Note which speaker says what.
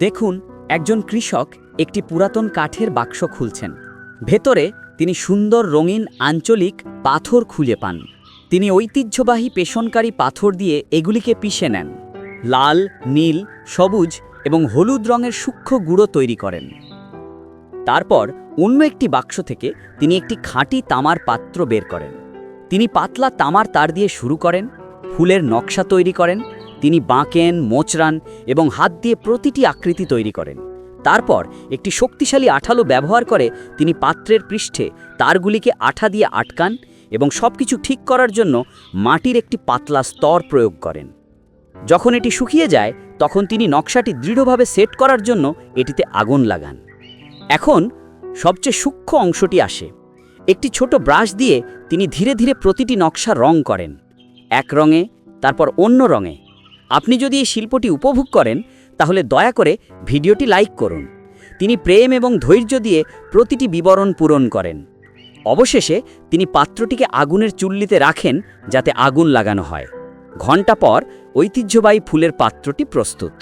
Speaker 1: দেখুন, একজন কৃষক একটি পুরাতন কাঠের বাক্স খুলছেন। ভেতরে তিনি সুন্দর রঙিন আঞ্চলিক পাথর খুঁজে পান। তিনি ঐতিহ্যবাহী পেশনকারী পাথর দিয়ে এগুলিকে পিষে নেন। লাল, নীল, সবুজ এবং হলুদ রঙের সূক্ষ্ম গুঁড়ো তৈরি করেন। তারপর অন্য একটি বাক্স থেকে তিনি একটি খাঁটি তামার পাত্র বের করেন। তিনি পাতলা তামার তার দিয়ে শুরু করেন, ফুলের নকশা তৈরি করেন তিনি বাঁকেন, মোচড়ান এবং হাত দিয়ে প্রতিটি আকৃতি তৈরি করেন। তারপর একটি শক্তিশালী আঠালো ব্যবহার করে তিনি পাত্রের পৃষ্ঠে তারগুলিকে আঠা দিয়ে আটকান এবং সবকিছু ঠিক করার জন্য মাটির একটি পাতলা স্তর প্রয়োগ করেন। যখন এটি শুকিয়ে যায়, তখন তিনি নকশাটি দৃঢ়ভাবে সেট করার জন্য এটিতে আগুন লাগান। এখন সবচেয়ে সূক্ষ্ম অংশটি আসে। একটি ছোট ব্রাশ দিয়ে তিনি ধীরে ধীরে প্রতিটি নকশা রং করেন। এক রঙে, তারপর অন্য রঙে। আপনি যদি এই শিল্পটি উপভোগ করেন, তাহলে দয়া করে ভিডিওটি লাইক করুন। তিনি প্রেম এবং ধৈর্য দিয়ে প্রতিটি বিবরণ পূরণ করেন। অবশেষে তিনি পাত্রটিকে আগুনের চুল্লিতে রাখেন যাতে আগুন লাগানো হয়। ঘণ্টা পর ঐতিহ্যবাহী ফুলের পাত্রটি প্রস্তুত।